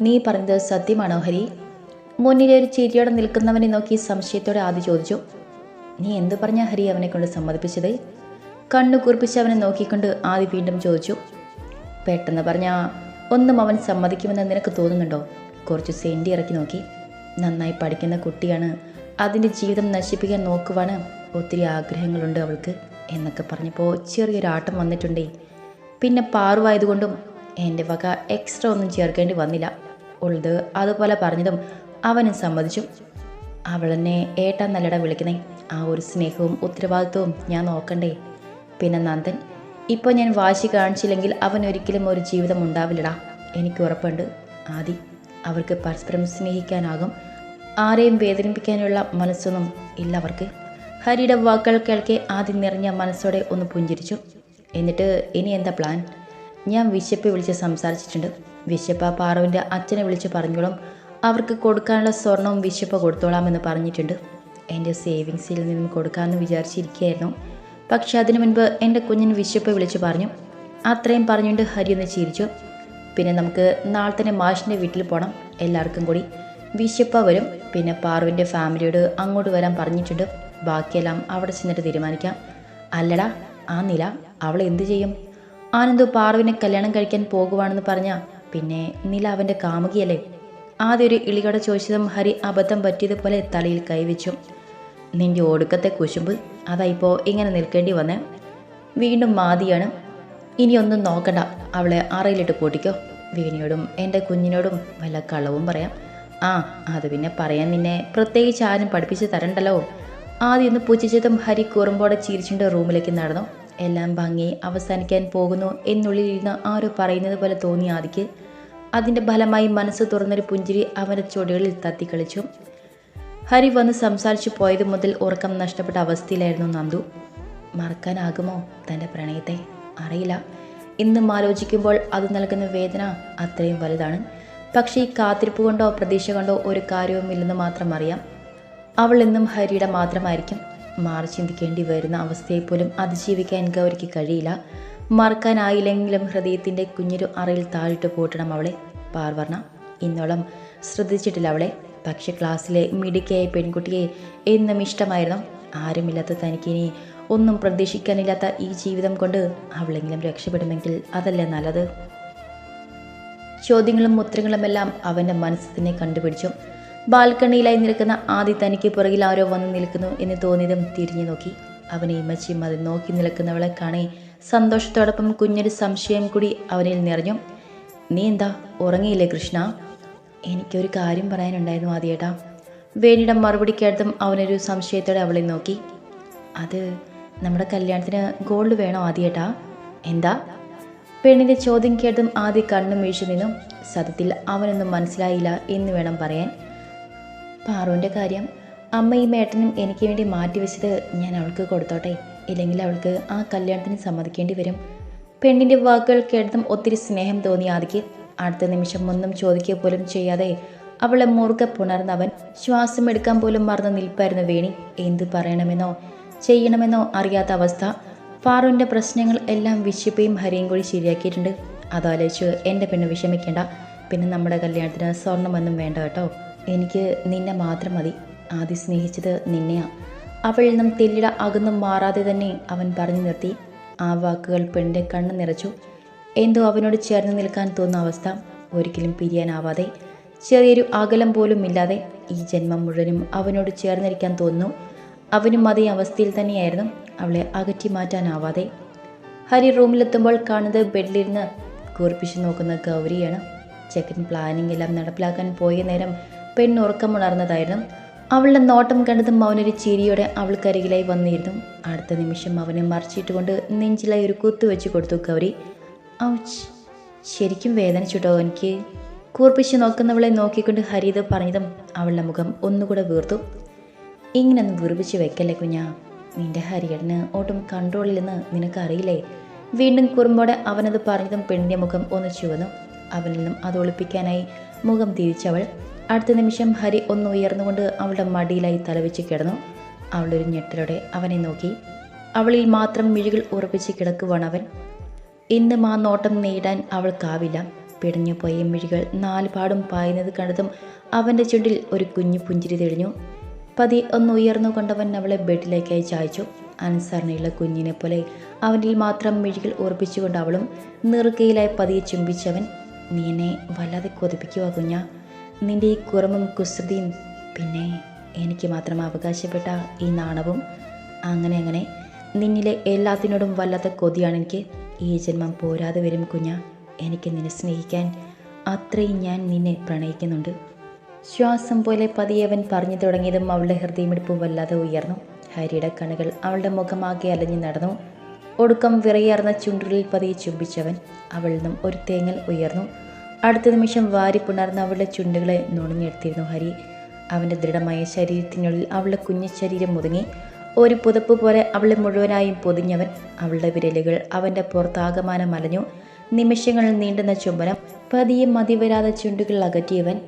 നീ പറഞ്ഞത് സത്യമാണോ ഹരി? മുന്നിലെ ഒരു ചിരിയോടെ നിൽക്കുന്നവനെ നോക്കി സംശയത്തോടെ ആദ്യം ചോദിച്ചു. നീ എന്ത് പറഞ്ഞ ഹരി അവനെ കൊണ്ട് സമ്മതിപ്പിച്ചത്? കണ്ണു കുറിപ്പിച്ച് അവനെ നോക്കിക്കൊണ്ട് ആദ്യം വീണ്ടും ചോദിച്ചു. പെട്ടെന്ന് പറഞ്ഞ ഒന്നും അവൻ സമ്മതിക്കുമെന്ന് നിനക്ക് തോന്നുന്നുണ്ടോ? കുറച്ച് സെന്റി ഇറക്കി നോക്കി. നന്നായി പഠിക്കുന്ന കുട്ടിയാണ്. അതിന്റെ ജീവിതം നശിപ്പിക്കാൻ നോക്കുവാണ് ഒത്തിരി ആഗ്രഹങ്ങളുണ്ട് അവൾക്ക് എന്നൊക്കെ പറഞ്ഞപ്പോൾ ചെറിയൊരാട്ടം വന്നിട്ടുണ്ടേ. പിന്നെ പാറുവായതുകൊണ്ടും എന്റെ വക എക്സ്ട്രാ ഒന്നും ചേർക്കേണ്ടി വന്നില്ല. ഉള്ളത് അതുപോലെ പറഞ്ഞതും അവനും സമ്മതിച്ചു. അവളെന്നെ ഏട്ടാ നല്ലട വിളിക്കുന്നേ. ആ ഒരു സ്നേഹവും ഉത്തരവാദിത്വവും ഞാൻ നോക്കണ്ടേ. പിന്നെ നന്ദൻ ഇപ്പോൾ ഞാൻ വാശി കാണിച്ചില്ലെങ്കിൽ അവൻ ഒരിക്കലും ഒരു ജീവിതം ഉണ്ടാവില്ലടാ. എനിക്ക് ഉറപ്പുണ്ട്. ആദി അവർക്ക് പരസ്പരം സ്നേഹിക്കാനാകും. ആരെയും വേദനിപ്പിക്കാനുള്ള മനസ്സൊന്നും ഇല്ല അവർക്ക്. ഹരിയുടെ വാക്കുകൾ കേൾക്കെ ആദി നിറഞ്ഞ മനസ്സോടെ ഒന്ന് പുഞ്ചിരിച്ചു. എന്നിട്ട് ഇനി എന്താ പ്ലാൻ ഞാൻ വിശപ്പ് വിളിച്ച് സംസാരിച്ചിട്ടുണ്ട്. വിശപ്പ പാറുവിന്റെ അച്ഛനെ വിളിച്ച് പറഞ്ഞോളും. അവർക്ക് കൊടുക്കാനുള്ള സ്വർണവും വിശപ്പ് കൊടുത്തോളാമെന്ന് പറഞ്ഞിട്ടുണ്ട്. എന്റെ സേവിങ്സിൽ നിന്നും കൊടുക്കാമെന്ന് വിചാരിച്ചിരിക്കുകയായിരുന്നു. പക്ഷെ അതിനു മുൻപ് എന്റെ കുഞ്ഞിന് വിശപ്പ് വിളിച്ച് പറഞ്ഞു. അത്രയും പറഞ്ഞുകൊണ്ട് ഹരി ഒന്ന് ചിരിച്ചു. പിന്നെ നമുക്ക് നാളെ തന്നെ മാഷിന്റെ വീട്ടിൽ പോകണം എല്ലാവർക്കും കൂടി വിശപ്പ വരും. പിന്നെ പാറുവിന്റെ ഫാമിലിയോട് അങ്ങോട്ട് വരാൻ പറഞ്ഞിട്ടുണ്ട്. ബാക്കിയെല്ലാം അവിടെ ചെന്നിട്ട് തീരുമാനിക്കാം. അല്ലടാ ആ നില അവൾ എന്തു ചെയ്യും? ആനന്ദു പാറുവിനെ കല്യാണം കഴിക്കാൻ പോകുവാണെന്ന് പറഞ്ഞ പിന്നെ നില അവന്റെ കാമുകിയല്ലേ? ആദ്യ ഒരു ഇളികട ചോദിച്ചതും ഹരി അബദ്ധം പറ്റിയതുപോലെ തലയിൽ കൈവച്ചു നിന്റെ ഒടുക്കത്തെ കുശുമ്പ് അതായിപ്പോൾ ഇങ്ങനെ നിൽക്കേണ്ടി വന്നേ. വീണ്ടും മാതിയാണ്. ഇനിയൊന്നും നോക്കണ്ട. അവളെ അറയിലിട്ട് കൂട്ടിക്കോ വീണിയോടും എന്റെ കുഞ്ഞിനോടും വല്ല കളവും പറയാം. ആ അത് പിന്നെ പറയാൻ നിന്നെ പ്രത്യേകിച്ച് ആരും പഠിപ്പിച്ച് തരണ്ടല്ലോ. ആദ്യം ഒന്ന് പുച്ഛിച്ചതും ഹരി കുറുമ്പോടെ ചിരിച്ചുകൊണ്ട് റൂമിലേക്ക് നടന്നു. എല്ലാം ഭംഗി അവസാനിക്കാൻ പോകുന്നു എന്നുള്ളിൽ ഇരുന്ന് ആരോ പറയുന്നത് പോലെ തോന്നി ആദിക്ക്. അതിന്റെ ഫലമായി മനസ്സ് തുറന്നൊരു പുഞ്ചിരി അവന്റെ ചുവടുകളിൽ തത്തിക്കളിച്ചു ഹരി വന്ന് സംസാരിച്ചു പോയത് മുതൽ ഉറക്കം നഷ്ടപ്പെട്ട അവസ്ഥയിലായിരുന്നു നന്ദു. മറക്കാനാകുമോ തന്റെ പ്രണയത്തെ? അറിയില്ല. ഇന്നും ആലോചിക്കുമ്പോൾ അത് നൽകുന്ന വേദന അത്രയും വലുതാണ്. പക്ഷേ ഈ കാത്തിരിപ്പ് കൊണ്ടോ പ്രതീക്ഷ കൊണ്ടോ ഒരു കാര്യവുമില്ലെന്ന് മാത്രം അറിയാം. അവൾ എന്നും ഹരിയുടെ മാത്രമായിരിക്കും. മാറി ചിന്തിക്കേണ്ടി വരുന്ന അവസ്ഥയെപ്പോലും അതിജീവിക്കാൻ ഗൗരിക്ക് കഴിയില്ല. മറക്കാനായില്ലെങ്കിലും ഹൃദയത്തിന്റെ കുഞ്ഞൊരു അറയിൽ താഴിട്ട് പൂട്ടണം അവളെ. പാർവർണ ഇന്നോളം ശ്രദ്ധിച്ചിട്ടില്ല അവളെ. പക്ഷെ ക്ലാസ്സിലെ മിടുക്കിയായ പെൺകുട്ടിയെ എന്നും ഇഷ്ടമായിരുന്നു. ആരുമില്ലാത്ത തനിക്കിനി ഒന്നും പ്രതീക്ഷിക്കാനില്ലാത്ത ഈ ജീവിതം കൊണ്ട് അവളെങ്കിലും രക്ഷപ്പെടുമെങ്കിൽ അതല്ലേ നല്ലത്? ചോദ്യങ്ങളും ഉത്തരങ്ങളുമെല്ലാം അവന്റെ മനസ്സ് തന്നെ കണ്ടുപിടിച്ചു. ബാൽക്കണിയിലായി നിൽക്കുന്ന ആദി തനിക്ക് പുറകിൽ ആരോ വന്ന് നിൽക്കുന്നു എന്ന് തോന്നിയതും തിരിഞ്ഞു നോക്കി. അവനെ ഇമ്മച്ചിയും അത് നോക്കി നിൽക്കുന്നവളെ കാണേ സന്തോഷത്തോടൊപ്പം കുഞ്ഞൊരു സംശയം കൂടി അവനിൽ നിറഞ്ഞു. നീ എന്താ? ഉറങ്ങിയില്ലേ കൃഷ്ണ? എനിക്കൊരു കാര്യം പറയാനുണ്ടായിരുന്നു ആദ്യേട്ടാ. വേണിയുടെ മറുപടി കേട്ടതും അവനൊരു സംശയത്തോടെ അവളെ നോക്കി. അത് നമ്മുടെ കല്യാണത്തിന് ഗോൾഡ് വേണോ ആദ്യേട്ടാ? എന്താ? പെണ്ണിന്റെ ചോദ്യം കേട്ടതും ആദ്യ കണ്ണും വീഴ്ച നിന്നും. സത്യത്തിൽ അവനൊന്നും മനസ്സിലായില്ല എന്ന് വേണം പറയാൻ. പാറുവിന്റെ കാര്യം അമ്മയും ഏട്ടനും എനിക്ക് വേണ്ടി മാറ്റിവെച്ചത് ഞാൻ അവൾക്ക് കൊടുത്തോട്ടെ. ഇല്ലെങ്കിൽ അവൾക്ക് ആ കല്യാണത്തിന് സമ്മതിക്കേണ്ടി വരും. പെണ്ണിന്റെ വാക്കുകൾ കേട്ടതും ഒത്തിരി സ്നേഹം തോന്നി ആദിക്ക് അടുത്ത നിമിഷം ഒന്നും ചോദിക്കുക പോലും ചെയ്യാതെ അവളെ മുറുകെ പുണർന്നവൻ ശ്വാസം എടുക്കാൻ പോലും മറന്ന് നിൽപ്പായിരുന്നു വേണി. എന്ത് പറയണമെന്നോ ചെയ്യണമെന്നോ അറിയാത്ത അവസ്ഥ. പാറുവിന്റെ പ്രശ്നങ്ങൾ എല്ലാം വിശപ്പയും ഹരിയും കൂടി ശരിയാക്കിയിട്ടുണ്ട്. അതാലോചിച്ച് എന്റെ പെണ്ണ് വിഷമിക്കേണ്ട. പിന്നെ നമ്മുടെ കല്യാണത്തിന് സ്വർണമൊന്നും വേണ്ട കേട്ടോ. എനിക്ക് നിന്നെ മാത്രം മതി. ആദ്യം സ്നേഹിച്ചത് നിന്നെയാ. അവളിൽ നിന്നും തെല്ലിട അകന്നും മാറാതെ തന്നെ അവൻ പറഞ്ഞു നിർത്തി. ആ വാക്കുകൾ പെണ്ണിന്റെ കണ്ണ് നിറച്ചു. എന്തോ അവനോട് ചേർന്ന് നിൽക്കാൻ തോന്നുന്ന അവസ്ഥ ഒരിക്കലും പിരിയാനാവാതെ ചെറിയൊരു അകലം പോലും ഇല്ലാതെ ഈ ജന്മം മുഴുവനും അവനോട് ചേർന്നിരിക്കാൻ തോന്നുന്നു. അവനും അതേ അവസ്ഥയിൽ തന്നെയായിരുന്നു. അവളെ അകറ്റി മാറ്റാനാവാതെ. ഹരി റൂമിലെത്തുമ്പോൾ കാണുന്നത് ബെഡിലിരുന്ന് കൂർപ്പിച്ച് നോക്കുന്ന ഗൗരിയാണ്. ചെക്കൻ പ്ലാനിംഗ് എല്ലാം നടപ്പിലാക്കാൻ പോയ നേരം പെണ്ണുറക്കമുണർന്നതായിരുന്നു അവളുടെ നോട്ടം കണ്ടത് മൗനൊരു ചിരിയോടെ അവൾക്കരികിലായി വന്നിരുന്നു. അടുത്ത നിമിഷം അവനെ മറിച്ചിട്ടുകൊണ്ട് നെഞ്ചിലായി ഒരു കുത്തു വെച്ച് കൊടുത്തു ഗൗരി. ഔച്ച്. ശരിക്കും വേദനിച്ചിട്ടോ എനിക്ക്? കൂർപ്പിച്ച് നോക്കുന്നവളെ നോക്കിക്കൊണ്ട് ഹരിത പറഞ്ഞതും അവളുടെ മുഖം ഒന്നുകൂടെ വീർത്തു. ഇങ്ങനൊന്ന് വീർപ്പിച്ച് വെക്കല്ലേ കുഞ്ഞാ? നിന്റെ ഹരിയടന് ഒട്ടും കൺട്രോളില്ലെന്ന് നിനക്കറിയില്ലേ? വീണ്ടും കുറുമ്പോടെ അവനത് പറഞ്ഞതും പെണ്ണിന്റെ മുഖം ഒന്ന് ചുവന്നു. അവനിൽ നിന്നും അത് ഒളിപ്പിക്കാനായി മുഖം തിരിച്ചവൾ അടുത്ത നിമിഷം ഹരി ഒന്ന് ഉയർന്നുകൊണ്ട് അവളുടെ മടിയിലായി തലവെച്ച് കിടന്നു. അവളൊരു ഞെട്ടലോടെ അവനെ നോക്കി. അവളിൽ മാത്രം മിഴികൾ ഉറപ്പിച്ച് കിടക്കുവാണവൻ ഇന്ന് ആ നോട്ടം നേടാൻ അവൾക്കാവില്ല പിടഞ്ഞു പോയ മിഴികൾ നാലുപാടും പായുന്നത് കണ്ടതും അവന്റെ ചുണ്ടിൽ ഒരു കുഞ്ഞു പുഞ്ചിരി തെളിഞ്ഞു. പതി ഒന്ന് ഉയർന്നു കൊണ്ടവൻ അവളെ ബെഡിലേക്കായി ചായച്ചു. അനുസരണയുള്ള കുഞ്ഞിനെ പോലെ അവനിൽ മാത്രം മിഴികൾ ഉറപ്പിച്ചുകൊണ്ട് അവളും നെറുകയിലായി പതിയെ ചുംബിച്ചവൻ നീ എന്നെ വല്ലാതെ കൊതിപ്പിക്കുക കുഞ്ഞ. നിന്റെ ഈ കുറമും കുസൃതിയും പിന്നെ എനിക്ക് മാത്രം അവകാശപ്പെട്ട ഈ നാണവും അങ്ങനെ അങ്ങനെ നിന്നിലെ എല്ലാത്തിനോടും വല്ലാത്ത കൊതിയാണ് എനിക്ക് ഈ ജന്മം പോരാതെ വരും കുഞ്ഞ. എനിക്ക് നിന്നെ സ്നേഹിക്കാൻ അത്രയും ഞാൻ നിന്നെ പ്രണയിക്കുന്നുണ്ട്. ശ്വാസം പോലെ പതിയവൻ പറഞ്ഞു തുടങ്ങിയതും അവളുടെ ഹൃദയമിടിപ്പ് വല്ലാതെ ഉയർന്നു. ഹരിയുടെ കണ്ണുകൾ അവളുടെ മുഖമാകെ അലഞ്ഞു നടന്നു. ഒടുക്കം വിറയാർന്ന ചുണ്ടുകളിൽ പതിയെ ചുംബിച്ചവൻ. അവളിൽ നിന്നും ഒരു തേങ്ങൽ ഉയർന്നു. അടുത്ത നിമിഷം വാരി പുണർന്ന് അവളുടെ ചുണ്ടുകളെ നുണഞ്ഞെടുത്തിരുന്നു ഹരി. അവന്റെ ദൃഢമായ ശരീരത്തിനുള്ളിൽ അവളുടെ കുഞ്ഞു ശരീരം മുതുങ്ങി ഒരു പുതപ്പ് പോലെ അവളെ മുഴുവനായും പൊതിഞ്ഞവൻ അവളുടെ വിരലുകൾ അവന്റെ പുറത്താകമാനം അലഞ്ഞു. നിമിഷങ്ങളിൽ നീണ്ടുന്ന ചുംബനം പതിയെ മതിവരാതെ ചുണ്ടുകൾ അകറ്റിയവൻ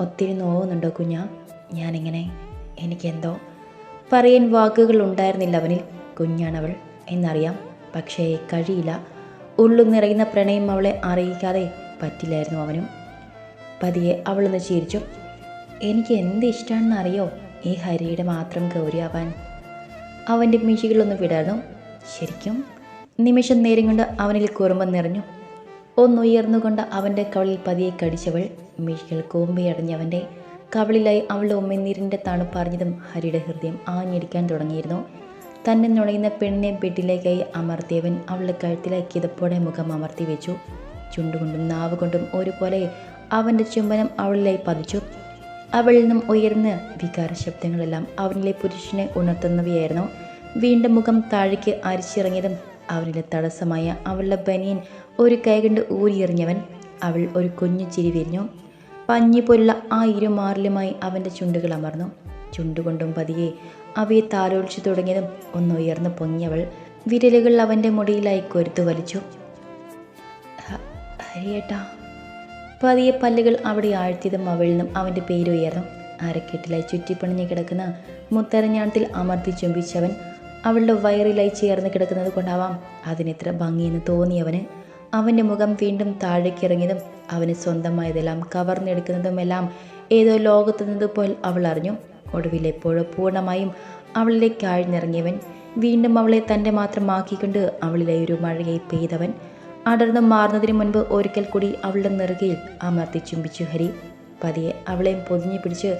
ഒത്തിരി നോവുന്നുണ്ടോ കുഞ്ഞാ? ഞാനിങ്ങനെ എനിക്കെന്തോ പറയാൻ വാക്കുകൾ ഉണ്ടായിരുന്നില്ല അവനിൽ. കുഞ്ഞാണവൾ എന്നറിയാം പക്ഷേ കഴിയില്ല. ഉള്ളു നിറയുന്ന പ്രണയം അവളെ അറിയിക്കാതെ പറ്റില്ലായിരുന്നു അവനും. പതിയെ അവളൊന്ന് ചിരിച്ചു. എനിക്ക് എന്ത് ഇഷ്ടമാണെന്ന് അറിയോ ഈ ഹരിയുടെ മാത്രം ഗൗരിയാവാൻ. അവന്റെ മിഴികളൊന്ന് വിടർന്നു. ശരിക്കും? നിമിഷം നേരം കൊണ്ട് അവനിൽ കുറുമ്പം നിറഞ്ഞു. ഒന്നുയർന്നുകൊണ്ട് അവന്റെ കവളിൽ പതിയെ കടിച്ചവൾ മിഴികൾ കൂമ്പയടഞ്ഞവന്റെ കവളിലായി അവളുടെ ഉമ്മനീരിന്റെ തണുപ്പറിഞ്ഞതും ഹരിയുടെ ഹൃദയം ആഞ്ഞടിക്കാൻ തുടങ്ങിയിരുന്നു. തന്നെ നുണയുന്ന പെണ്ണിനെ ബെഡിലേക്കായി അമർത്തിയവൻ അവളുടെ കഴുത്തിലായി കിതപ്പോടെ മുഖം അമർത്തി വെച്ചു ചുണ്ടുകൊണ്ടും നാവ് കൊണ്ടും ഒരുപോലെ അവന്റെ ചുംബനം അവളിലായി പതിച്ചു. അവളിൽ നിന്നും ഉയർന്ന വികാര ശബ്ദങ്ങളെല്ലാം അവനിലെ പുരുഷനെ ഉണർത്തുന്നവയായിരുന്നു. വീണ്ടും മുഖം താഴേക്ക് അരിച്ചിറങ്ങിയതും അവനിലെ തടസ്സമായ അവളുടെ ബനിയൻ ഒരു കൈകൊണ്ട് ഊരിയെറിഞ്ഞവൻ അവൾ ഒരു കുഞ്ഞു ചിരി വിരിഞ്ഞു. പഞ്ഞി പോലുള്ള ആ ഇരുമാറിലുമായി അവന്റെ ചുണ്ടുകൾ അമർന്നു. ചുണ്ടുകൊണ്ടും പതിയെ അവയെ താലോലിച്ചു തുടങ്ങിയതും ഒന്ന് ഉയർന്നു പൊങ്ങിയവൾ വിരലുകൾ അവന്റെ മുടിയിലായി കൊരുത്തു വലിച്ചു. ഹരിയേട്ടാ പതിയെ പല്ലുകൾ അവിടെ ആഴ്ത്തിയതും അവളിൽ അവന്റെ പേരുയർന്നു അരക്കെട്ടിലായി ചുറ്റിപ്പണിഞ്ഞ് കിടക്കുന്ന മുത്തരഞ്ഞാണത്തിൽ അമർത്തി ചുംബിച്ചവൻ അവളുടെ വയറിലായി ചേർന്ന് കിടക്കുന്നത് കൊണ്ടാവാം. അതിനെത്ര ഭംഗിയെന്ന് തോന്നിയവന് അവന്റെ മുഖം വീണ്ടും താഴേക്കിറങ്ങിയതും അവന് സ്വന്തമായതെല്ലാം കവർന്നെടുക്കുന്നതുമെല്ലാം ഏതോ ലോകത്തു നിന്നതുപോൽ അവൾ അറിഞ്ഞു. ഒടുവിൽ എപ്പോഴോ പൂർണമായും അവളിലേക്ക് ആഴ്ന്നിറങ്ങിയവൻ വീണ്ടും അവളെ തന്റെ മാത്രമാക്കിക്കൊണ്ട് അവളിലെ ഒരു മഴയെ പെയ്തവൻ അടർന്നു മാറുന്നതിന് മുൻപ് ഒരിക്കൽ കൂടി അവളുടെ നെറുകയിൽ അമർത്തി ചുംബിച്ചു ഹരി. പതിയെ അവളെയും പൊതിഞ്ഞു പിടിച്ച്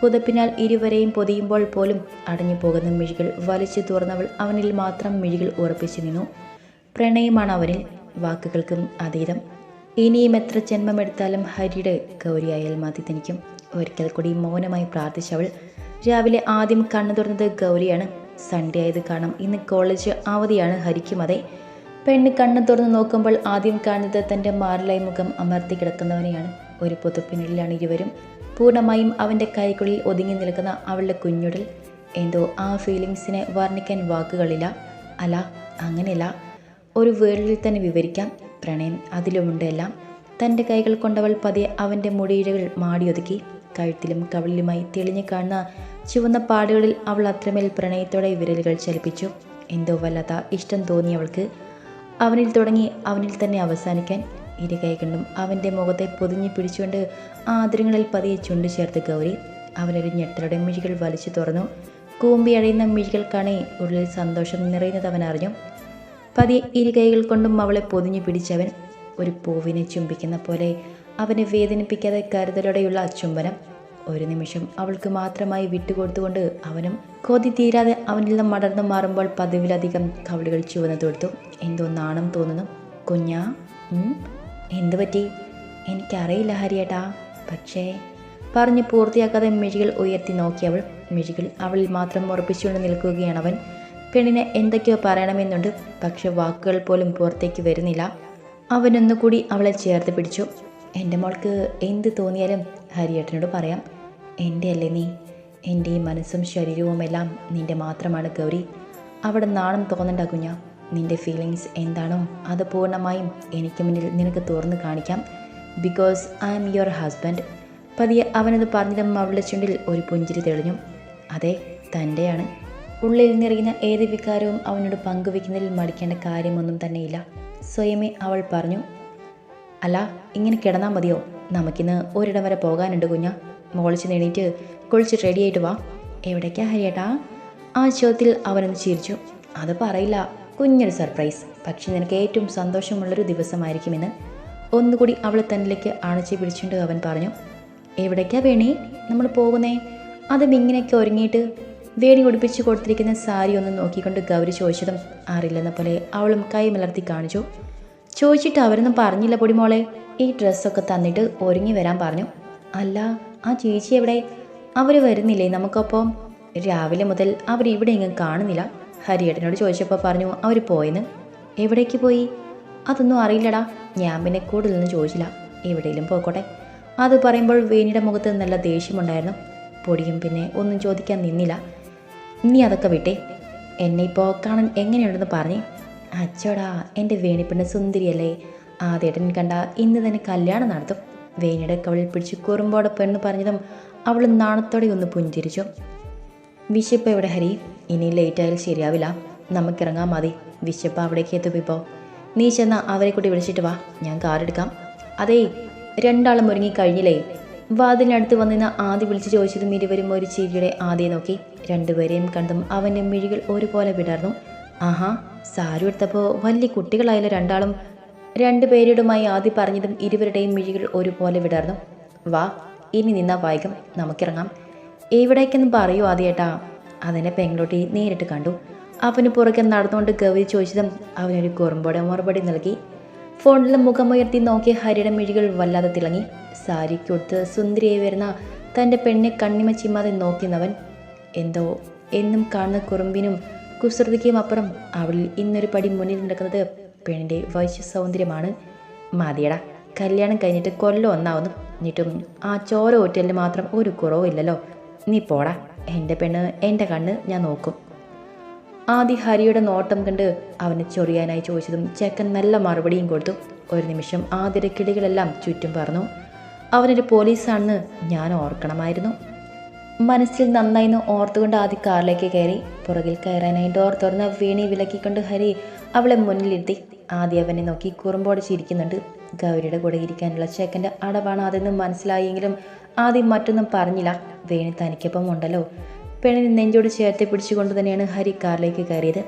പുതപ്പിനാൽ ഇരുവരെയും പൊതിയുമ്പോൾ പോലും അടഞ്ഞു പോകുന്ന മിഴികൾ വലിച്ചു തുറന്നവൾ അവനിൽ മാത്രം മിഴികൾ ഉറപ്പിച്ചു നിന്നു. പ്രണയമാണ് അവനിൽ. വാക്കുകൾക്കും അതീതം. ഇനിയും എത്ര ജന്മമെടുത്താലും ഹരിയുടെ ഗൗരിയായാൽ മതി തനിക്കും. ഒരിക്കൽ കൂടി മൗനമായി പ്രാർത്ഥിച്ചവൾ രാവിലെ ആദ്യം കണ്ണു തുറന്നത് ഗൗരിയാണ്. സൺഡേ ആയത് കാണാം ഇന്ന് കോളേജ് അവധിയാണ് ഹരിക്കും അതെ. പെണ്ണ് കണ്ണു തുറന്ന് നോക്കുമ്പോൾ ആദ്യം കാണുന്നത് തന്റെ മാറിലായി മുഖം അമർത്തി കിടക്കുന്നവനെയാണ്. ഒരു പുതുപ്പിനുള്ളിലാണ് ഇരുവരും. പൂർണമായും അവന്റെ കൈക്കുള്ളിൽ ഒതുങ്ങി നിൽക്കുന്ന അവളുടെ കുഞ്ഞുടൽ. എന്തോ ആ ഫീലിങ്സിനെ വർണിക്കാൻ വാക്കുകളില്ല. അല്ല അങ്ങനെയല്ല. ഒരു വേർഡിൽ തന്നെ വിവരിക്കാം. പ്രണയം അതിലുമുണ്ട് എല്ലാം തന്റെ കൈകൾ കൊണ്ടവൾ പതിയെ അവന്റെ മുടിയിഴകൾ മാടിയൊതുക്കി. കഴുത്തിലും കവിളിലുമായി തെളിഞ്ഞു കാണുന്ന ചുവന്ന പാടുകളിൽ അവൾ അത്രമേൽ പ്രണയത്തോടെ വിരലുകൾ ചലിപ്പിച്ചു. എന്തോ വല്ലാത്ത ഇഷ്ടം തോന്നി അവൾക്ക്. അവനിൽ തുടങ്ങി അവനിൽ തന്നെ അവസാനിക്കാൻ ഇരു കൈകൊണ്ടും അവന്റെ മുഖത്തെ പൊതിഞ്ഞു പിടിച്ചുകൊണ്ട് ആദരങ്ങളിൽ പതിയെ ചുണ്ടു ചേർത്ത് ഗൗരി അവനൊരു ഞെട്ടലുടെ മിഴികൾ വലിച്ചു തുറന്നു. കൂമ്പി അടയുന്ന മിഴികൾ കാണി ഉള്ളിൽ സന്തോഷം നിറയുന്നത് അവൻ അറിഞ്ഞു. പതിയെ ഇരു കൈകൾ കൊണ്ടും അവളെ പൊതിഞ്ഞു പിടിച്ചവൻ ഒരു പൂവിനെ ചുംബിക്കുന്ന പോലെ അവനെ വേദനിപ്പിക്കാതെ കരുതലോടെയുള്ള ചുംബനം ഒരു നിമിഷം അവൾക്ക് മാത്രമായി വിട്ടുകൊടുത്തുകൊണ്ട് അവനും കൊതി തീരാതെ അവനിൽ നിന്നും മടർന്നു മാറുമ്പോൾ പതിവിലധികം കവിളുകൾ ചുവന്നു തൊടുത്തു എന്തോ നാണം തോന്നുന്നു കുഞ്ഞാ. എന്തു പറ്റി? എനിക്കറിയില്ല ഹരിയേട്ടാ. പക്ഷേ പറഞ്ഞ് പൂർത്തിയാക്കാതെ മിഴികൾ ഉയർത്തി നോക്കിയവൾ മിഴികൾ അവളിൽ മാത്രം ഉറപ്പിച്ചുകൊണ്ട് നിൽക്കുകയാണ് അവൻ. പെണ്ണിനെ എന്തൊക്കെയോ പറയണമെന്നുണ്ട് പക്ഷെ വാക്കുകൾ പോലും പുറത്തേക്ക് വരുന്നില്ല. അവനൊന്നുകൂടി അവളെ ചേർത്ത് പിടിച്ചു. എന്റെ മോൾക്ക് എന്ത് തോന്നിയാലും ഹരിയേട്ടനോട് പറയാം. എന്റെ അല്ലേ നീ? എന്റെ ഈ മനസ്സും ശരീരവുമെല്ലാം നിന്റെ മാത്രമാണ് ഗൗരി. അവിടെ നാണം തോന്നണ്ട കുഞ്ഞ. നിന്റെ ഫീലിങ്സ് എന്താണോ അത് പൂർണമായും എനിക്ക് മുന്നിൽ നിനക്ക് തുറന്ന് കാണിക്കാം. Because I am your husband പതിയെ അവനത് പറഞ്ഞതും അവളുടെ ചുണ്ടിൽ ഒരു പുഞ്ചിരി തെളിഞ്ഞു. അതെ തന്റെയാണ് ഉള്ളിൽ നിറയുന്ന ഏത് വികാരവും അവനോട് പങ്കുവെക്കുന്നതിൽ മടിക്കേണ്ട കാര്യമൊന്നും തന്നെയില്ല. സ്വയമേ അവൾ പറഞ്ഞു അല്ല ഇങ്ങനെ കിടന്നാൽ മതിയോ? നമുക്കിന്ന് ഒരിടം വരെ പോകാനുണ്ട് കുഞ്ഞ. മോളിച്ച് നേടിയിട്ട് കുളിച്ച് റെഡിയായിട്ട് വാ. എവിടേക്കാ ഹരിയേട്ടാ? ആ ചോദ്യത്തിൽ അവനൊന്ന് ചിരിച്ചു. അത് പറയില്ല. കുഞ്ഞൊരു സർപ്രൈസ് പക്ഷെ നിനക്ക് ഏറ്റവും സന്തോഷമുള്ളൊരു ദിവസമായിരിക്കുമെന്ന് ഒന്നുകൂടി അവളെ തന്നിലേക്ക് അണച്ചു പിടിച്ചുകൊണ്ട് അവൻ പറഞ്ഞു എവിടേക്കാ വേണി നമ്മൾ പോകുന്നേ? അതും ഇങ്ങനെയൊക്കെ ഒരുങ്ങിയിട്ട് വേണി ഉടുപ്പിച്ച് കൊടുത്തിരിക്കുന്ന സാരി ഒന്ന് നോക്കിക്കൊണ്ട് ഗൗരി ചോദിച്ചതും അറിയില്ലെന്ന പോലെ അവളും കൈ മലർത്തി കാണിച്ചു. ചോദിച്ചിട്ട് അവരൊന്നും പറഞ്ഞില്ല പൊടിമോളെ ഈ ഡ്രസ്സൊക്കെ തന്നിട്ട് ഒരുങ്ങി വരാൻ പറഞ്ഞു. അല്ല ആ ചേച്ചി എവിടെ? അവർ വരുന്നില്ലേ നമുക്കൊപ്പം? രാവിലെ മുതൽ അവർ ഇവിടെ എങ്ങും കാണുന്നില്ല. ഹരിയേട്ടനോട് ചോദിച്ചപ്പോൾ പറഞ്ഞു അവർ പോയെന്ന്? എവിടേക്ക് പോയി? അതൊന്നും അറിയില്ലടാ. ഞാൻ പിന്നെ കൂടുതലൊന്നും ചോദിച്ചില്ല. എവിടെയെങ്കിലും പോയിക്കോട്ടെ. അത് പറയുമ്പോൾ വേണിയുടെ മുഖത്ത് നല്ല ദേഷ്യമുണ്ടായിരുന്നു. പൊടിയും പിന്നെ ഒന്നും ചോദിക്കാൻ നിന്നില്ല. നീ അതൊക്കെ വിട്ടേ. എന്നെ ഇപ്പോൾ കാണാൻ എങ്ങനെയുണ്ടെന്ന് പറഞ്ഞേ. അച്ചോടാ എന്റെ വേണിപ്പിന്റെ സുന്ദരിയല്ലേ. ആദ്യേട്ടൻ കണ്ട ഇന്ന് തന്നെ കല്യാണം നടത്തും. വേണിയുടെ കവളിൽ പിടിച്ച് കുറുമ്പോടെ പെണ്ണ് പറഞ്ഞതും അവൾ നാണത്തോടെ ഒന്ന് പുഞ്ചിരിച്ചു. വിശപ്പ് എവിടെ ഹരി? ഇനി ലേറ്റായാലും ശരിയാവില്ല. നമുക്കിറങ്ങാൻ മതി. വിശപ്പ് അവിടേക്ക് എത്തുമ്പോൾ നീ ചെന്ന അവരെ കൂടി വിളിച്ചിട്ട് വാ. ഞാൻ കാറെടുക്കാം അതേ രണ്ടാളും ഒരുങ്ങി കഴിഞ്ഞില്ലേ? വാതിലിനടുത്ത് വന്നിന്ന് ആദ്യ വിളിച്ച് ചോദിച്ചതും ഇരുവരും ഒരു ചിരിയുടെ ആദ്യം നോക്കി. രണ്ടുപേരെയും കണ്ടും അവന്റെ മിഴികൾ ഒരുപോലെ വിടർന്നു. ആഹാ സാരി എടുത്തപ്പോൾ വലിയ കുട്ടികളായാലും രണ്ടാളും. രണ്ടുപേരുടുമായി ആദ്യം പറഞ്ഞതും ഇരുവരുടെയും മിഴികൾ ഒരുപോലെ വിടർന്നു. വാ ഇനി നിന്നാ വൈകം നമുക്കിറങ്ങാം. എവിടേക്കെന്ന് പറയൂ ആദ്യേട്ടാ. അതിനെ പെങ്ങളോട്ടി നേരിട്ട് കണ്ടു. അവന് പുറകെ നടന്നുകൊണ്ട് ഗൗരി ചോദിച്ചതും അവനൊരു കുറുമ്പോടെ മറുപടി നൽകി. ഫോണിൽ മുഖമുയർത്തി നോക്കിയ ഹരിയുടെ മിഴികൾ വല്ലാതെ തിളങ്ങി. സാരിക്കൊടുത്ത് സുന്ദരിയായി വരുന്ന തന്റെ പെണ്ണെ കണ്ണിമ ചിമ്മാതെ നോക്കുന്നവൻ എന്തോ എന്നും കാണുന്ന കുറുമ്പിനും കുസൃതിക്കും അപ്പുറം അവളിൽ ഇന്നൊരു പടി മുന്നിൽ നടക്കുന്നത് പെണ്ണിന്റെ വൈശ്യ സൗന്ദര്യമാണ്. മതിയടാ കല്യാണം കഴിഞ്ഞിട്ട് കൊല്ലം ഒന്നാവുന്നു. എന്നിട്ടും ആ ചോര ഹോറ്റലിന് മാത്രം ഒരു കുറവുമില്ലല്ലോ നീ പോടാ എന്റെ പെണ്ണ് എന്റെ കണ്ണ് ഞാൻ നോക്കും. ആദി ഹരിയുടെ നോട്ടം കണ്ട് അവനെ ചൊറിയാനായി ചോദിച്ചതും ചെക്കൻ നല്ല മറുപടിയും കൊടുത്തു. ഒരു നിമിഷം ആദ്യയുടെ കിളികളെല്ലാം ചുറ്റും പറഞ്ഞു അവനൊരു പോലീസാണെന്ന് ഞാൻ ഓർക്കണമായിരുന്നു. മനസ്സിൽ നന്നായിന്ന് ഓർത്തുകൊണ്ട് ആദ്യ കാറിലേക്ക് കയറി. പുറകിൽ കയറാനായി ഡോർ തുറന്ന് വീണി വിലക്കിക്കൊണ്ട് ഹരി അവളെ മുന്നിലിരുത്തി. ആദ്യ അവനെ നോക്കി കുറുമ്പോടെ ചിരിക്കുന്നുണ്ട്. ഗൗരിയുടെ കൂടെ ഇരിക്കാനുള്ള ചേക്കന്റെ അടവാണ് അതെന്ന് മനസ്സിലായെങ്കിലും ആദ്യം മറ്റൊന്നും പറഞ്ഞില്ല. വേണി തനിക്കൊപ്പം ഉണ്ടല്ലോ. പെണ്ണിനെ നെഞ്ചോട് ചേർത്ത് പിടിച്ചുകൊണ്ട് തന്നെയാണ് ഹരി കാറിലേക്ക് കയറിയത്.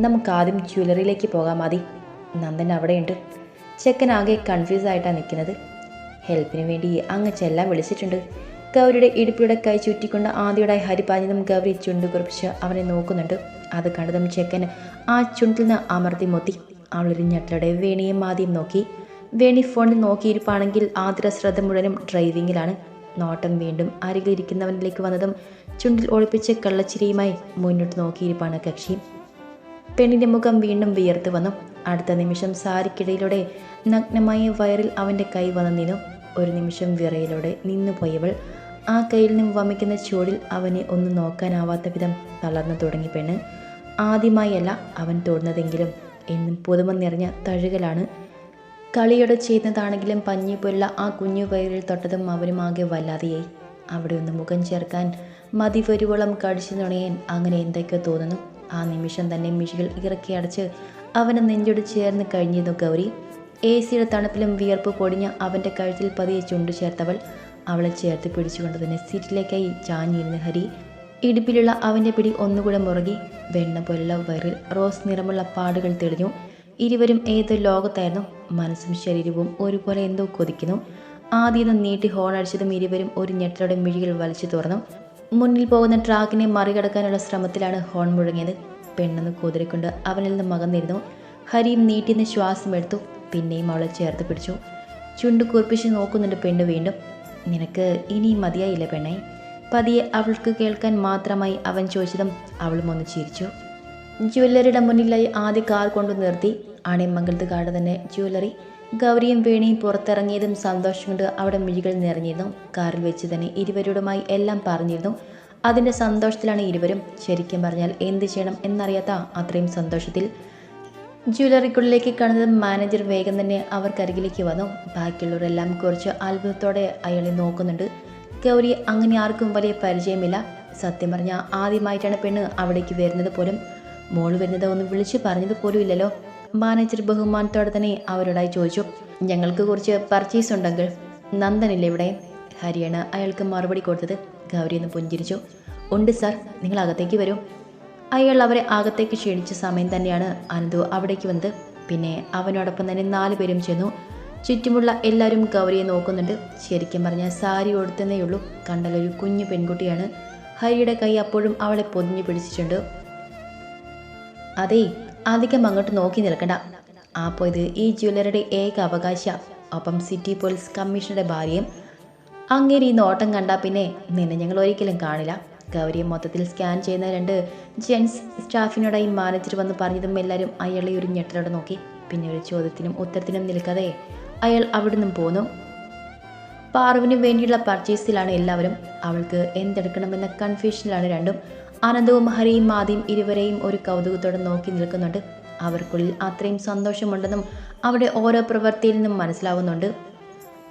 നമുക്ക് ആദ്യം ജ്വല്ലറിയിലേക്ക് പോകാം മതി. നന്ദൻ അവിടെയുണ്ട്. ചെക്കൻ ആകെ കൺഫ്യൂസ് ആയിട്ടാണ് നിൽക്കുന്നത്. ഹെൽപ്പിന് വേണ്ടി അങ്ങ് ചെല്ലാൻ വിളിച്ചിട്ടുണ്ട്. ഗൗരിയുടെ ഇടുപ്പിയുടെ കൈ ചുറ്റിക്കൊണ്ട് ആദ്യയോടായി ഹരി പാഞ്ഞതും ഗൗരി ചുണ്ട് കുറിപ്പിച്ച് അവനെ നോക്കുന്നുണ്ട്. അത് കണ്ടതും ചെക്കൻ ആ ചുണ്ടിൽ നിന്ന് അമർത്തി മൊത്തി. അവളൊരു ഞെട്ടലോടെ വേണിയും ആദ്യം നോക്കി. വേണി ഫോണിൽ നോക്കിയിരിപ്പാണെങ്കിൽ ആതിര ശ്രദ്ധ മുഴുവനും ഡ്രൈവിങ്ങിലാണ്. നോട്ടം വീണ്ടും അരികിലിരിക്കുന്നവനിലേക്ക് വന്നതും ചുണ്ടിൽ ഒളിപ്പിച്ച കള്ളച്ചിരിയുമായി മുന്നോട്ട് നോക്കിയിരിപ്പാണ് കക്ഷി. പെണ്ണിന്റെ മുഖം വീണ്ടും വിയർത്ത് വന്നു. അടുത്ത നിമിഷം സാരിക്കിടയിലൂടെ നഗ്നമായ വയറിൽ അവന്റെ കൈ വന്നു നിന്നു. ഒരു നിമിഷം വിറയിലൂടെ നിന്നുപോയവൾ ആ കയ്യിൽ നിന്നും വമിക്കുന്ന ചൂടിൽ അവനെ ഒന്നും നോക്കാനാവാത്ത വിധം തളർന്നു തുടങ്ങി പെണ്ണ്. ആദ്യമായല്ല അവൻ തൊടുന്നതെങ്കിലും എന്നും പുതുമ നിറഞ്ഞ തഴുകലാണ്. കളിയോടെ ചെയ്യുന്നതാണെങ്കിലും പഞ്ഞി പോലുള്ള ആ കുഞ്ഞു വയറിൽ തൊട്ടതും അവനും ആകെ വല്ലാതെയായി. അവിടെ ഒന്ന് മുഖം ചേർക്കാൻ മതി വരുവോളം കടിച്ചു നുണയാൻ അങ്ങനെ എന്തൊക്കെയോ തോന്നുന്നു. ആ നിമിഷം തന്നെ മിഴികൾ ഇറക്കി അടച്ച് അവനെ നെഞ്ചോട് ചേർന്ന് കഴിഞ്ഞിരുന്നു ഗൗരി. എ സിയുടെ തണുപ്പിലും വിയർപ്പ് പൊടിഞ്ഞ അവന്റെ കഴുത്തിൽ പതിയെ ചുണ്ടു ചേർത്തവൾ അവളെ ചേർത്ത് പിടിച്ചുകൊണ്ട് തന്നെ സീറ്റിലേക്കായി ചാഞ്ഞിരുന്നു ഹരി. ഇടുപ്പിലുള്ള അവന്റെ പിടി ഒന്നുകൂടെ മുറുകി വെണ്ണ പോലുള്ള വയറിൽ റോസ് നിറമുള്ള പാടുകൾ തെളിഞ്ഞു. ഇരുവരും ഏതോ ലോകത്തായിരുന്നു? മനസ്സും ശരീരവും ഒരുപോലെ എന്തോ കൊതിക്കുന്നു. ആദ്യം നീട്ടി ഹോണടിച്ചതും ഇരുവരും ഒരു ഞെട്ടലോടെ മിഴികൾ വലിച്ചു തുറന്നു. മുന്നിൽ പോകുന്ന ട്രാക്കിനെ മറികടക്കാനുള്ള ശ്രമത്തിലാണ് ഹോൺ മുഴങ്ങിയത്. പെണ്ണെന്ന് കുതിരക്കൊണ്ട് അവനിൽ നിന്ന് മകന്നിരുന്നു. ഹരിയും നീട്ടിന്ന് ശ്വാസം എടുത്തു. പിന്നെയും അവളെ ചേർത്ത് പിടിച്ചു. ചുണ്ട് കുറിപ്പിച്ച് നോക്കുന്നുണ്ട് പെണ്ണ് വീണ്ടും. നിനക്ക് ഇനിയും മതിയായില്ല പെണ്ണെ. പതിയെ അവൾക്ക് കേൾക്കാൻ മാത്രമായി അവൻ ചോദിച്ചതും അവളും ഒന്ന് ചിരിച്ചു. ജ്വല്ലറിയുടെ മുന്നിലായി ആദ്യ കാർ കൊണ്ടു നിർത്തി. ആണിമംഗലത്ത് കാട് തന്നെ ജ്വല്ലറി. ഗൗരിയും വേണിയും പുറത്തിറങ്ങിയതും സന്തോഷം കൊണ്ട് അവിടെ മിഴികൾ നിറഞ്ഞിരുന്നു. കാറിൽ വെച്ച് തന്നെ ഇരുവരോടുമായി എല്ലാം പറഞ്ഞിരുന്നു. അതിന്റെ സന്തോഷത്തിലാണ് ഇരുവരും. ശരിക്കും പറഞ്ഞാൽ എന്ത് ചെയ്യണം എന്നറിയാത്ത അത്രയും സന്തോഷത്തിൽ. ജ്വല്ലറിക്കുള്ളിലേക്ക് കടന്നതും മാനേജർ വേഗം തന്നെ അവർക്കരികിലേക്ക് വന്നു. ബാക്കിയുള്ളവരെല്ലാം കുറച്ച് അത്ഭുതത്തോടെ അയാളെ നോക്കുന്നുണ്ട്. ഗൗരി അങ്ങനെ ആർക്കും വലിയ പരിചയമില്ല. സത്യം പറഞ്ഞാൽ ആദ്യമായിട്ടാണ് പെണ്ണ് അവിടേക്ക് വരുന്നത് പോലും. മോൾ വരുന്നത് ഒന്ന് വിളിച്ചു പറഞ്ഞത് പോലും ഇല്ലല്ലോ. മാനേജർ ബഹുമാനത്തോടെ തന്നെ അവരോടായി ചോദിച്ചു. ഞങ്ങൾക്ക് കുറച്ച് പർച്ചേസ് ഉണ്ടെങ്കിൽ നന്ദനില്ലേ ഇവിടെ? ഹരിയാണ് അയാൾക്ക് മറുപടി കൊടുത്തത്. ഗൗരി എന്ന് പുഞ്ചിരിച്ചു. ഉണ്ട് സാർ നിങ്ങൾ അകത്തേക്ക് വരൂ. അയാൾ അവരെ അകത്തേക്ക് ക്ഷണിച്ച സമയം തന്നെയാണ് അനന്തു അവിടേക്ക് വന്നത്. പിന്നെ അവനോടൊപ്പം തന്നെ നാല് പേരും ചെന്നു. ചുറ്റുമുള്ള എല്ലാവരും ഗൗരിയെ നോക്കുന്നുണ്ട്. ശരിക്കും പറഞ്ഞാൽ സാരി കൊടുത്തതേ ഉള്ളൂ. കണ്ടാലൊരു കുഞ്ഞു പെൺകുട്ടിയാണ്. ഹരിയുടെ കൈ അപ്പോഴും അവളെ പൊതിഞ്ഞു പിടിച്ചിട്ടുണ്ട്. അതേ അധികം അങ്ങോട്ട് നോക്കി നിൽക്കണ്ട. അപ്പോൾ ഇത് ഈ ജ്വല്ലറിയുടെ ഏക അവകാശ ഒപ്പം സിറ്റി പോലീസ് കമ്മീഷണറുടെ ഭാര്യയും അങ്ങേരി ഈ നോട്ടം കണ്ടാൽ പിന്നെ നിന്നെ ഞങ്ങൾ ഒരിക്കലും കാണില്ല. ഗൗരിയെ മൊത്തത്തിൽ സ്കാൻ ചെയ്യുന്ന രണ്ട് ജെൻസ് സ്റ്റാഫിനോടായി മാനേജർ വന്ന് പറഞ്ഞതും എല്ലാവരും അയാളെ ഒരു ഞെട്ടലോടെ നോക്കി. പിന്നെ ഒരു ചോദ്യത്തിനും ഉത്തരത്തിനും നിൽക്കാതെ അയാൾ അവിടെ നിന്നും പോന്നു. പാർവിന് വേണ്ടിയുള്ള പർച്ചേസിലാണ് എല്ലാവരും. അവൾക്ക് എന്തെടുക്കണമെന്ന കൺഫ്യൂഷനിലാണ് രണ്ടും. ആനന്ദവും ഹരിയും മാതിയും ഇരുവരെയും ഒരു കൗതുകത്തോടെ നോക്കി നിൽക്കുന്നുണ്ട്. അവർക്കുള്ളിൽ അത്രയും സന്തോഷമുണ്ടെന്നും അവിടെ ഓരോ പ്രവൃത്തിയിൽ നിന്നും മനസ്സിലാവുന്നുണ്ട്.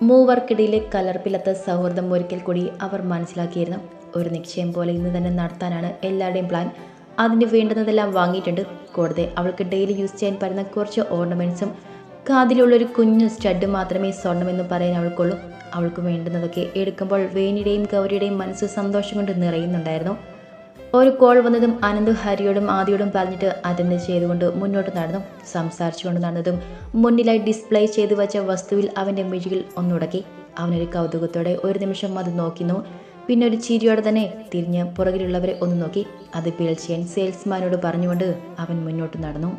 മൂവർക്കിടയിലെ കലർപ്പില്ലാത്ത സൗഹൃദം ഒരിക്കൽ കൂടി അവർ മനസ്സിലാക്കിയിരുന്നു. ഒരു നിശ്ചയം പോലെ ഇന്ന് തന്നെ നടത്താനാണ് എല്ലാവരുടെയും പ്ലാൻ അതിന് വേണ്ടുന്നതെല്ലാം വാങ്ങിയിട്ടുണ്ട്. കൂടാതെ അവൾക്ക് ഡെയിലി യൂസ് ചെയ്യാൻ പറ്റുന്ന കുറച്ച് ഓർണമെന്റ്സും കാതിലുള്ളൊരു കുഞ്ഞു സ്റ്റഡ് മാത്രമേ സ്വർണമെന്ന് പറയാൻ അവൾക്കുള്ളൂ. അവൾക്ക് വേണ്ടുന്നതൊക്കെ എടുക്കുമ്പോൾ വേണിയുടെയും ഗൗരിയുടെയും മനസ്സ് സന്തോഷം കൊണ്ട് നിറയുന്നുണ്ടായിരുന്നു. ഒരു കോൾ വന്നതും അനന്ത് ഹരിയോടും ആദിയോടും പറഞ്ഞിട്ട് അറ്റൻഡ് ചെയ്തുകൊണ്ട് മുന്നോട്ട് നടന്നു. സംസാരിച്ചുകൊണ്ട് നടന്നതും മുന്നിലായി ഡിസ്പ്ലേ ചെയ്തു വച്ച വസ്തുവിൽ അവന്റെ മിഴികൾ ഒന്നുടക്കി. അവനൊരു കൗതുകത്തോടെ ഒരു നിമിഷം അത് നോക്കിന്നു പിന്നെ ഒരു ചിരിയോടെ തന്നെ തിരിഞ്ഞ് പുറകിലുള്ളവരെ ഒന്ന് നോക്കി. അത് ബിൽ ചെയ്യാൻ സെയിൽസ്മാനോട് പറഞ്ഞുകൊണ്ട് അവൻ മുന്നോട്ട് നടന്നു.